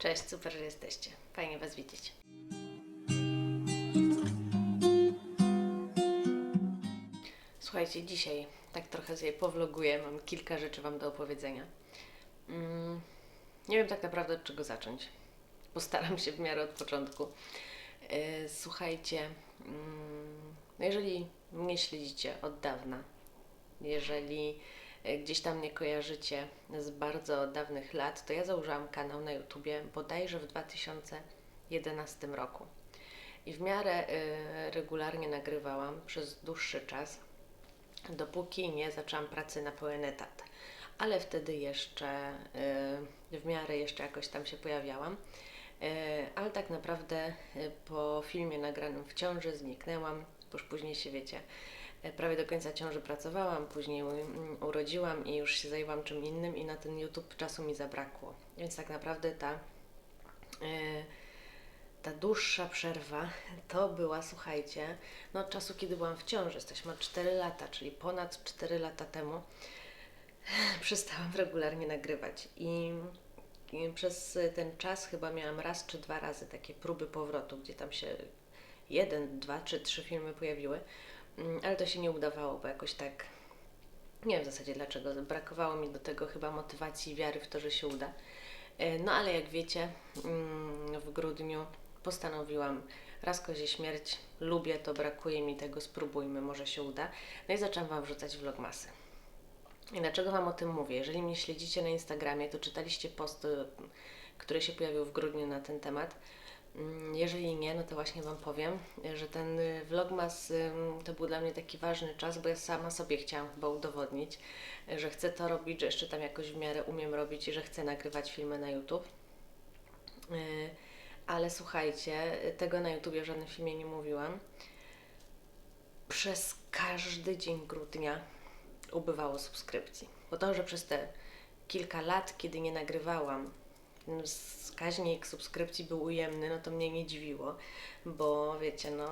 Cześć, super, że jesteście. Fajnie Was widzieć. Słuchajcie, dzisiaj tak trochę sobie powloguję, mam kilka rzeczy Wam do opowiedzenia. Mm, nie wiem tak naprawdę od czego zacząć. Postaram się w miarę od początku. E, Słuchajcie, no jeżeli mnie śledzicie od dawna, jeżeli gdzieś tam mnie kojarzycie z bardzo dawnych lat, to ja założyłam kanał na YouTubie bodajże w 2011 roku. I w miarę e, regularnie nagrywałam przez dłuższy czas, dopóki nie zaczęłam pracy na pełen etat. Ale wtedy jeszcze e, w miarę jeszcze jakoś tam się pojawiałam. E, Ale tak naprawdę e, po filmie nagranym w ciąży zniknęłam, już później się wiecie, e, prawie do końca ciąży pracowałam, później urodziłam i już się zajęłam czym innym i na ten YouTube czasu mi zabrakło. Więc tak naprawdę ta, e, ta dłuższa przerwa to była, słuchajcie, no od czasu, kiedy byłam w ciąży, jesteśmy od 4 lata, czyli ponad 4 lata temu, przestałam regularnie nagrywać i przez ten czas chyba miałam raz czy dwa razy takie próby powrotu, gdzie tam się jeden, dwa czy trzy filmy pojawiły, ale to się nie udawało, bo jakoś tak nie wiem w zasadzie dlaczego, brakowało mi do tego chyba motywacji wiary w to, że się uda. E, No ale jak wiecie, mm, w grudniu postanowiłam raz kozie śmierć, lubię to, brakuje mi tego, spróbujmy, może się uda. No i zaczęłam Wam wrzucać vlogmasy. I dlaczego Wam o tym mówię? Jeżeli mnie śledzicie na Instagramie, to czytaliście post, który się pojawił w grudniu na ten temat. Mm, Jeżeli nie, no to właśnie Wam powiem, że ten y, vlogmas to był dla mnie taki ważny czas, bo ja sama sobie chciałam chyba udowodnić, że chcę to robić, że jeszcze tam jakoś w miarę umiem robić i że chcę nagrywać filmy na YouTube. Y, Ale słuchajcie, tego na YouTubie w żadnym filmie nie mówiłam. Przez każdy dzień grudnia ubywało subskrypcji. Bo to, że przez te kilka lat, kiedy nie nagrywałam, wskaźnik subskrypcji był ujemny, no to mnie nie dziwiło, bo wiecie, no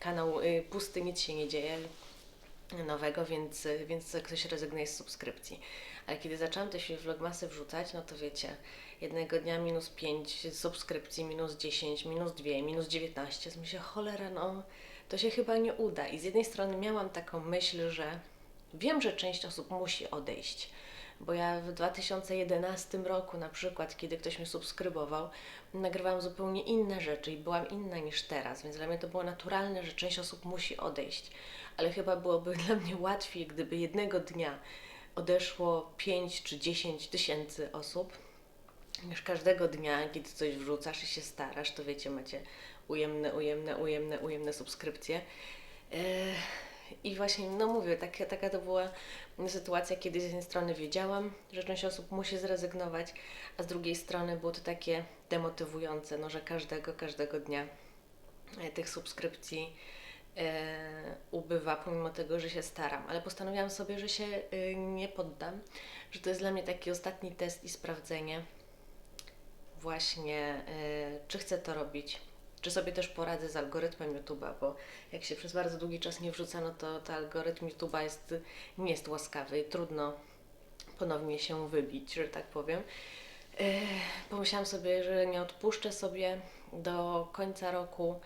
kanał y, pusty, nic się nie dzieje nowego, więc, więc ktoś rezygnuje z subskrypcji. Ale kiedy zaczęłam te vlogmasy wrzucać, no to wiecie, jednego dnia minus 5 subskrypcji, minus 10, minus 2, minus 19. To myślę, cholera, no to się chyba nie uda. I z jednej strony miałam taką myśl, że wiem, że część osób musi odejść. Bo ja w 2011 roku, na przykład, kiedy ktoś mnie subskrybował, nagrywałam zupełnie inne rzeczy i byłam inna niż teraz, więc dla mnie to było naturalne, że część osób musi odejść. Ale chyba byłoby dla mnie łatwiej, gdyby jednego dnia odeszło 5 czy 10 tysięcy osób, niż każdego dnia, kiedy coś wrzucasz i się starasz, to wiecie, macie ujemne, ujemne, ujemne, ujemne subskrypcje. Eee, I właśnie, no mówię, taka, taka to była sytuacja, kiedy z jednej strony wiedziałam, że część osób musi zrezygnować, a z drugiej strony było to takie demotywujące, no, że każdego, każdego dnia e, tych subskrypcji e, ubywa, pomimo tego, że się staram. Ale postanowiłam sobie, że się e, nie poddam, że to jest dla mnie taki ostatni test i sprawdzenie właśnie, e, czy chcę to robić, czy sobie też poradzę z algorytmem YouTube'a, bo jak się przez bardzo długi czas nie wrzuca, no to, to algorytm YouTube'a jest, nie jest łaskawy i trudno ponownie się wybić, że tak powiem. E, Pomyślałam sobie, że nie odpuszczę sobie do końca roku.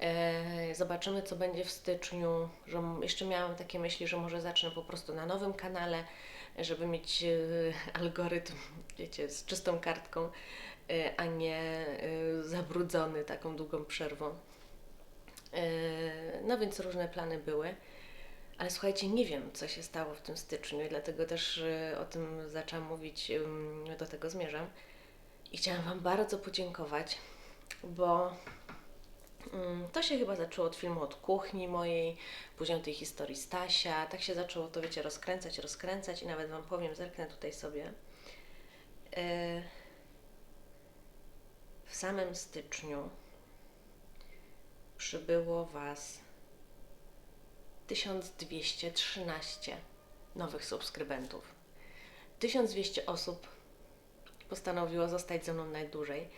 E, Zobaczymy, co będzie w styczniu. Że jeszcze miałam takie myśli, że może zacznę po prostu na nowym kanale, żeby mieć e, algorytm, wiecie, z czystą kartką, e, a nie e, zabrudzony taką długą przerwą. E, No więc różne plany były. Ale słuchajcie, nie wiem, co się stało w tym styczniu i dlatego też e, o tym zaczęłam mówić, do tego zmierzam. I chciałam Wam bardzo podziękować, bo to się chyba zaczęło od filmu od kuchni mojej, później od tej historii Stasia. Tak się zaczęło to, wiecie, rozkręcać, rozkręcać i nawet Wam powiem, zerknę tutaj sobie. E, W samym styczniu przybyło Was 1213 nowych subskrybentów. 1200 osób postanowiło zostać ze mną najdłużej.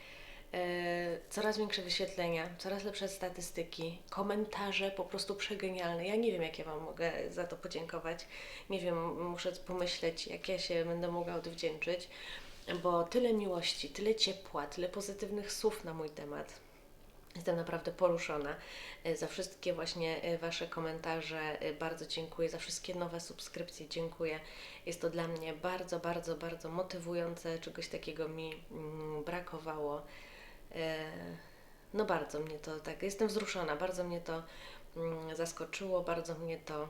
E, Coraz większe wyświetlenia, coraz lepsze statystyki, komentarze po prostu przegenialne. Ja nie wiem, jak ja Wam mogę za to podziękować. Nie wiem, muszę pomyśleć, jak ja się będę mogła odwdzięczyć. Bo tyle miłości, tyle ciepła, tyle pozytywnych słów na mój temat. Jestem naprawdę poruszona. E, Za wszystkie właśnie e, Wasze komentarze e, bardzo dziękuję, za wszystkie nowe subskrypcje dziękuję. Jest to dla mnie bardzo, bardzo, bardzo motywujące. Czegoś takiego mi mm, brakowało. No bardzo mnie to tak, jestem wzruszona, bardzo mnie to mm, zaskoczyło, bardzo mnie to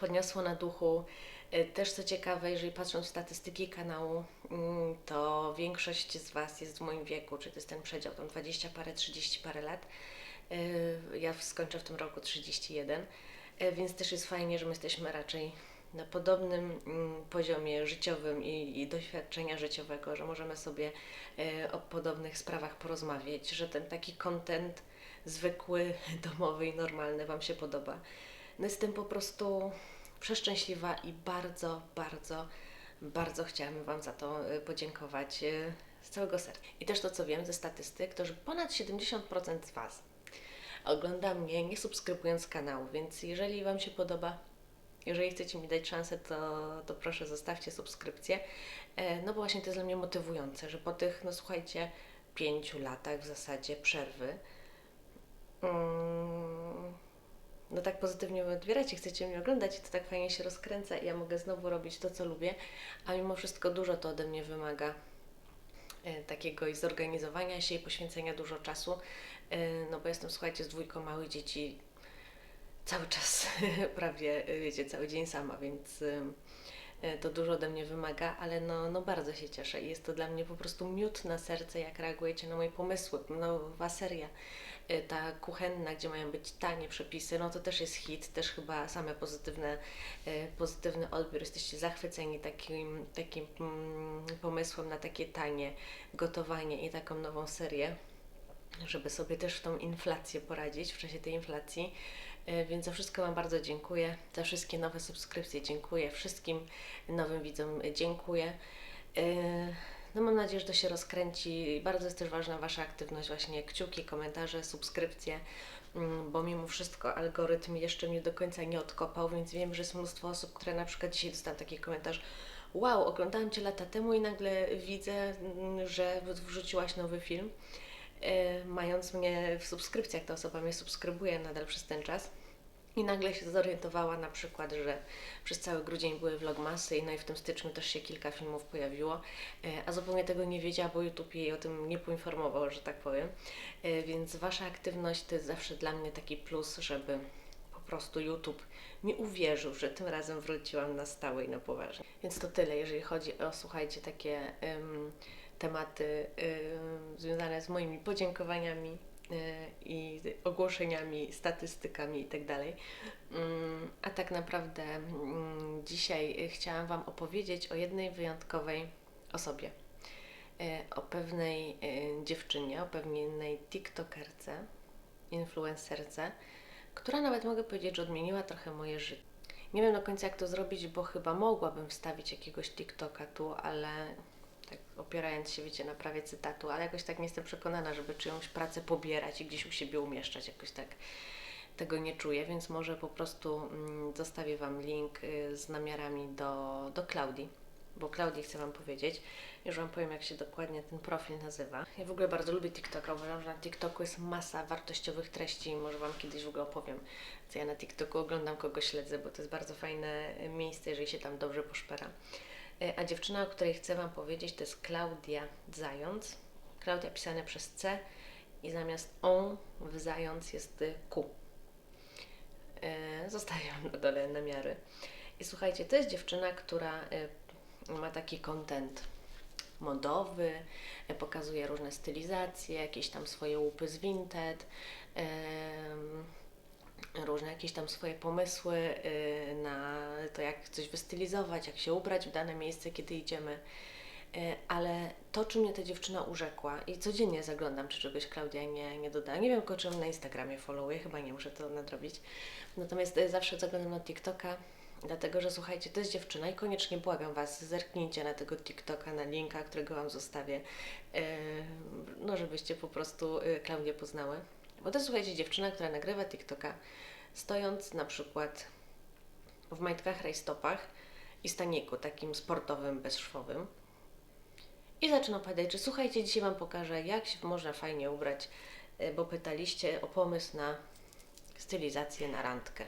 podniosło na duchu. E, Też co ciekawe, jeżeli patrząc w statystyki kanału, mm, to większość z Was jest w moim wieku, czy to jest ten przedział, tam 20 parę, 30 parę lat. E, Ja skończę w tym roku 31, e, więc też jest fajnie, że my jesteśmy raczej na podobnym mm, poziomie życiowym i, i doświadczenia życiowego, że możemy sobie o podobnych sprawach porozmawiać, że ten taki content zwykły, domowy i normalny Wam się podoba. No jestem po prostu przeszczęśliwa i bardzo, bardzo, bardzo chciałam Wam za to y, podziękować y, z całego serca. I też to, co wiem ze statystyk, to że ponad 70% z Was ogląda mnie nie subskrybując kanału, więc jeżeli Wam się podoba, jeżeli chcecie mi dać szansę, to, to proszę zostawcie subskrypcję. E, No bo właśnie to jest dla mnie motywujące, że po tych, no słuchajcie, pięciu latach w zasadzie przerwy, mm, no tak pozytywnie mnie odbieracie, chcecie mnie oglądać i to tak fajnie się rozkręca i ja mogę znowu robić to, co lubię, a mimo wszystko dużo to ode mnie wymaga e, takiego i zorganizowania się i poświęcenia dużo czasu, e, no bo jestem, słuchajcie, z dwójką małych dzieci cały czas, prawie, e, wiecie, cały dzień sama, więc to dużo ode mnie wymaga, ale no, no bardzo się cieszę i jest to dla mnie po prostu miód na serce, jak reagujecie na moje pomysły. Nowa seria, ta kuchenna, gdzie mają być tanie przepisy, no to też jest hit, też chyba same pozytywne, e, pozytywny odbiór. Jesteście zachwyceni takim, takim mm, pomysłem na takie tanie gotowanie i taką nową serię żeby sobie też w tą inflację poradzić w czasie tej inflacji. E, Więc za wszystko Wam bardzo dziękuję. Za wszystkie nowe subskrypcje dziękuję. Wszystkim nowym widzom dziękuję. No mam nadzieję, że to się rozkręci. Bardzo jest też ważna Wasza aktywność, właśnie kciuki, komentarze, subskrypcje, mm, bo mimo wszystko algorytm jeszcze mnie do końca nie odkopał, więc wiem, że jest mnóstwo osób, które na przykład dzisiaj dostałam taki komentarz wow, oglądałam Cię lata temu i nagle widzę, mm, że wrzuciłaś nowy film e, mając mnie w subskrypcjach, ta osoba mnie subskrybuje nadal przez ten czas. I nagle się zorientowała na przykład, że przez cały grudzień były vlogmasy, no i w tym styczniu też się kilka filmów pojawiło, e, a zupełnie tego nie wiedziała, bo YouTube jej o tym nie poinformował, że tak powiem. E, Więc Wasza aktywność to jest zawsze dla mnie taki plus, żeby po prostu YouTube mi uwierzył, że tym razem wróciłam na stałe i na poważnie. Więc to tyle, jeżeli chodzi o, słuchajcie, takie em, tematy em, związane z moimi podziękowaniami e, i ogłoszeniami, statystykami itd. Mm, A tak naprawdę mm, dzisiaj e, chciałam Wam opowiedzieć o jednej wyjątkowej osobie. E, O pewnej e, dziewczynie, o pewnej TikTokerce, influencerce, która nawet mogę powiedzieć, że odmieniła trochę moje życie. Nie wiem do końca jak to zrobić, bo chyba mogłabym wstawić jakiegoś TikToka tu, ale tak opierając się, wiecie, na prawie cytatu, ale jakoś tak nie jestem przekonana, żeby czyjąś pracę pobierać i gdzieś u siebie umieszczać. Jakoś tak tego nie czuję, więc może po prostu mm, zostawię Wam link y, z namiarami do, do Klaudii, bo Klaudii chcę Wam powiedzieć. Już Wam powiem, jak się dokładnie ten profil nazywa. Ja w ogóle bardzo lubię TikToka. Uważam, że na TikToku jest masa wartościowych treści i może Wam kiedyś w ogóle opowiem, co ja na TikToku oglądam, kogo śledzę, bo to jest bardzo fajne y, miejsce, jeżeli się tam dobrze poszpera. Y, A dziewczyna, o której chcę Wam powiedzieć, to jest Klaudia Zając. Klaudia pisane przez C i zamiast on w Zając jest Q. E, Zostawiam na dole namiary. I słuchajcie, to jest dziewczyna, która e, ma taki content modowy, e, pokazuje różne stylizacje, jakieś tam swoje łupy z Vinted, różne jakieś tam swoje pomysły y, na to, jak coś wystylizować, jak się ubrać w dane miejsce, kiedy idziemy. Y, Ale to, czy mnie ta dziewczyna urzekła i codziennie zaglądam, czy czegoś Klaudia nie, nie dodała. Nie wiem, tylko czy ją na Instagramie followuję, chyba nie muszę to nadrobić. Natomiast y, zawsze zaglądam na TikToka, dlatego że słuchajcie, to jest dziewczyna i koniecznie błagam Was, zerknijcie na tego TikToka, na linka, którego Wam zostawię, no żebyście po prostu Klaudię poznały. Bo to słuchajcie, dziewczyna, która nagrywa TikToka, stojąc na przykład w majtkach rajstopach i staniku takim sportowym, bezszwowym. I zaczynam opowiadać, że słuchajcie, dzisiaj Wam pokażę, jak się można fajnie ubrać, y, bo pytaliście o pomysł na stylizację na randkę.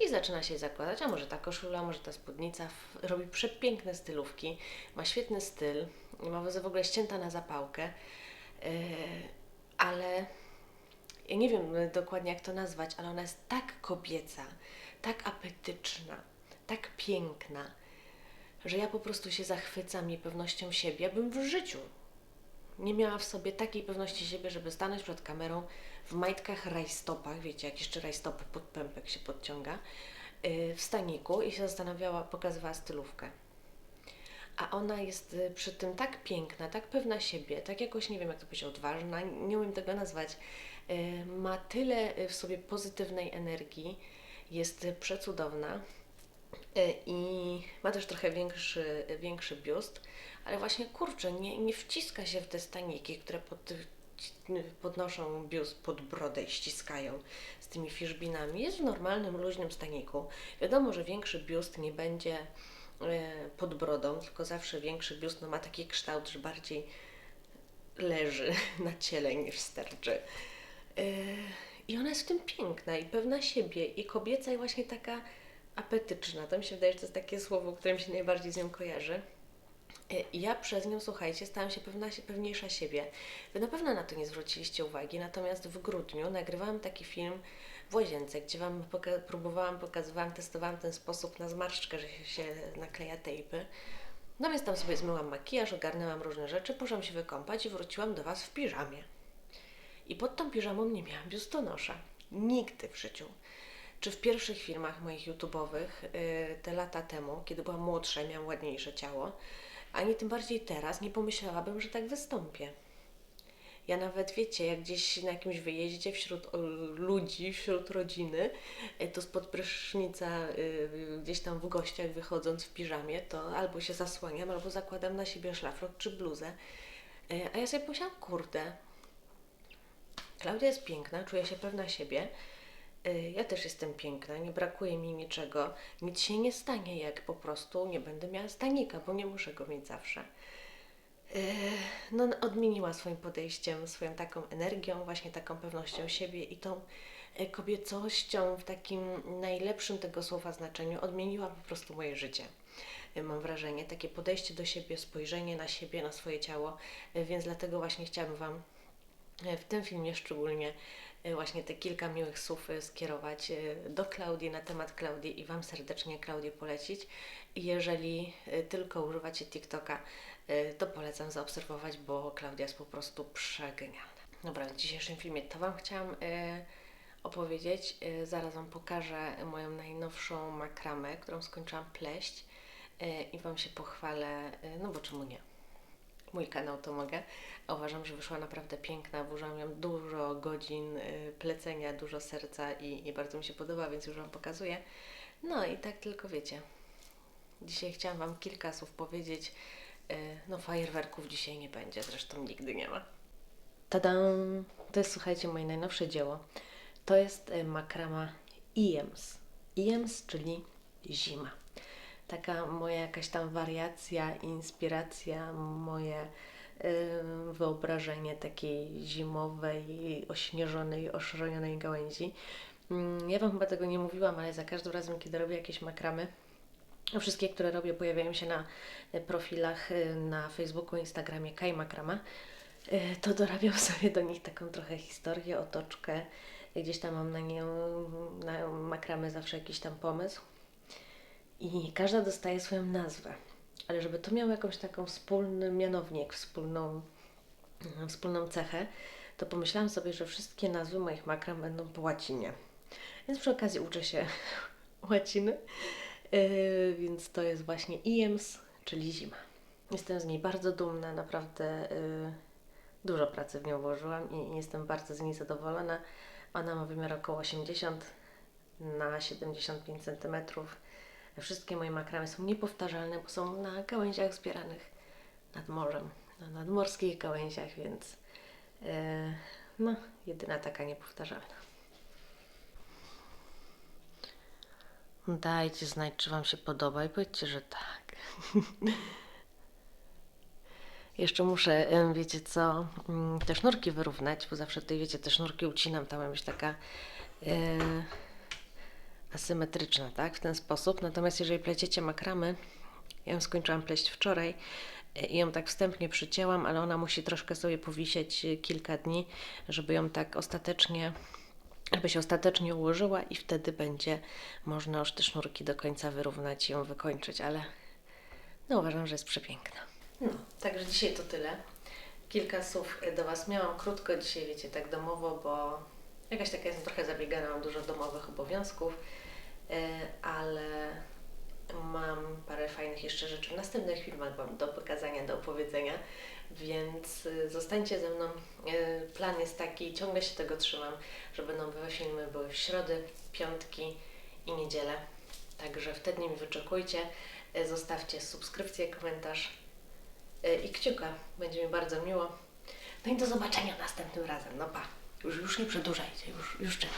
I zaczyna się zakładać, a może ta koszula, może ta spódnica. Robi przepiękne stylówki, ma świetny styl, ma w ogóle ścięta na zapałkę, yy, ale ja nie wiem y, dokładnie jak to nazwać, ale ona jest tak kobieca, tak apetyczna, tak piękna, że ja po prostu się zachwycam jej pewnością siebie. Ja bym w życiu nie miała w sobie takiej pewności siebie, żeby stanąć przed kamerą w majtkach rajstopach, wiecie, jak jeszcze rajstopy pod pępek się podciąga, yy, w staniku i się zastanawiała, pokazywała stylówkę. A ona jest y, przy tym tak piękna, tak pewna siebie, tak jakoś, nie wiem jak to powiedzieć, odważna, nie umiem tego nazwać. Y, Ma tyle y, w sobie pozytywnej energii, jest przecudowna y, i ma też trochę większy, większy biust, ale właśnie kurczę, nie, nie wciska się w te staniki, które pod, podnoszą biust pod brodę i ściskają z tymi fiszbinami. Jest w normalnym, luźnym staniku. Wiadomo, że większy biust nie będzie pod brodą, tylko zawsze większy biust no, ma taki kształt, że bardziej leży na ciele niż sterczy. I ona jest w tym piękna i pewna siebie i kobieca i właśnie taka apetyczna. To mi się wydaje, że to jest takie słowo, które mi się najbardziej z nią kojarzy. E, I ja przez nią, słuchajcie, stałam się pewna, pewniejsza siebie. Wy na pewno na to nie zwróciliście uwagi, natomiast w grudniu nagrywałam taki film w łazience, gdzie Wam poka- próbowałam, pokazywałam, testowałam ten sposób na zmarszczkę, że się nakleja tejpy. No więc tam sobie zmyłam makijaż, ogarnęłam różne rzeczy, poszłam się wykąpać i wróciłam do Was w piżamie. I pod tą piżamą nie miałam biustonosza. Nigdy w życiu. Czy w pierwszych filmach moich YouTube'owych, yy, te lata temu, kiedy byłam młodsza i miałam ładniejsze ciało, ani tym bardziej teraz nie pomyślałabym, że tak wystąpię. Ja nawet wiecie, jak gdzieś na jakimś wyjeździe wśród ludzi, wśród rodziny, y, to spod prysznica y, gdzieś tam w gościach wychodząc w piżamie, to albo się zasłaniam, albo zakładam na siebie szlafrok czy bluzę. Y, A ja sobie pomyślałam, kurde, Klaudia jest piękna, czuje się pewna siebie. Y, Ja też jestem piękna, nie brakuje mi niczego. Nic się nie stanie, jak po prostu nie będę miała stanika, bo nie muszę go mieć zawsze. Y, No, odmieniła swoim podejściem, swoją taką energią, właśnie taką pewnością siebie i tą y, kobiecością w takim najlepszym tego słowa znaczeniu odmieniła po prostu moje życie. Mam wrażenie, takie podejście do siebie, spojrzenie na siebie, na swoje ciało, więc dlatego właśnie chciałabym Wam w tym filmie szczególnie e, właśnie te kilka miłych słów e, skierować e, do Klaudii na temat Klaudii i Wam serdecznie Klaudię polecić. Jeżeli e, tylko używacie TikToka, e, to polecam zaobserwować, bo Klaudia jest po prostu przegenialna. Dobra, w dzisiejszym filmie to Wam chciałam e, opowiedzieć. E, Zaraz Wam pokażę moją najnowszą makramę, którą skończyłam pleść e, i Wam się pochwalę, e, no bo czemu nie? Mój kanał, to mogę. Uważam, że wyszła naprawdę piękna. Włożyłam ją dużo godzin y, plecenia, dużo serca i, i bardzo mi się podoba, więc już Wam pokazuję. No i tak tylko wiecie. Dzisiaj chciałam Wam kilka słów powiedzieć. Y, No fajerwerków dzisiaj nie będzie, zresztą nigdy nie ma. Tadam! To jest, słuchajcie, moje najnowsze dzieło. To jest y, makrama IEMS. IEMS, czyli zima taka moja jakaś tam wariacja, inspiracja, moje y, wyobrażenie takiej zimowej, ośnieżonej, oszronionej gałęzi. Mm, Ja Wam chyba tego nie mówiłam, ale za każdym razem, kiedy robię jakieś makramy, Wszystkie, które robię, pojawiają się na e, profilach e, na Facebooku, Instagramie Kaj Makrama. E, To dorabiam sobie do nich taką trochę historię, otoczkę. Gdzieś tam mam na nią, na makramę zawsze jakiś tam pomysł. I każda dostaje swoją nazwę. Ale żeby to miało jakąś taką wspólny mianownik, wspólną, mm, wspólną cechę, to pomyślałam sobie, że wszystkie nazwy moich makram będą po łacinie. Więc przy okazji uczę się łaciny. Yy, więc to jest właśnie IEMS, czyli zima. Jestem z niej bardzo dumna, naprawdę yy, dużo pracy w nią włożyłam i, jestem bardzo z niej zadowolona. Ona ma wymiar około 80 na 75 cm. Wszystkie moje makramy są niepowtarzalne, bo są na gałęziach zbieranych nad morzem, na nadmorskich gałęziach, więc yy, no, jedyna taka niepowtarzalna. Dajcie znać, czy Wam się podoba i powiedzcie, że tak. Jeszcze muszę, wiecie co, mm, te sznurki wyrównać, bo zawsze tutaj, wiecie, te sznurki ucinam, tam ma być taka e, asymetryczna, tak, w ten sposób. Natomiast jeżeli pleciecie makramy, ja ją skończyłam pleść wczoraj e, i ją tak wstępnie przycięłam, ale ona musi troszkę sobie powisieć e, kilka dni, żeby ją tak ostatecznie, żeby się ostatecznie ułożyła i wtedy będzie można już te sznurki do końca wyrównać i ją wykończyć, ale no uważam, że jest przepiękna. No, także dzisiaj to tyle. Kilka słów do Was miałam krótko dzisiaj, wiecie, tak domowo, bo jakaś taka jestem trochę zabiegana, mam dużo domowych obowiązków, e, ale mam parę fajnych jeszcze rzeczy w następnych filmach Wam do pokazania, do opowiedzenia, więc y, zostańcie ze mną. E, Plan jest taki, ciągle się tego trzymam, żeby nowe filmy były w środy, piątki i niedzielę. Także wtedy mi wyczekujcie. E, Zostawcie subskrypcję, komentarz e, i kciuka. Będzie mi bardzo miło. No i do zobaczenia następnym razem. No pa. Już, już nie przedłużajcie, już, już cześć.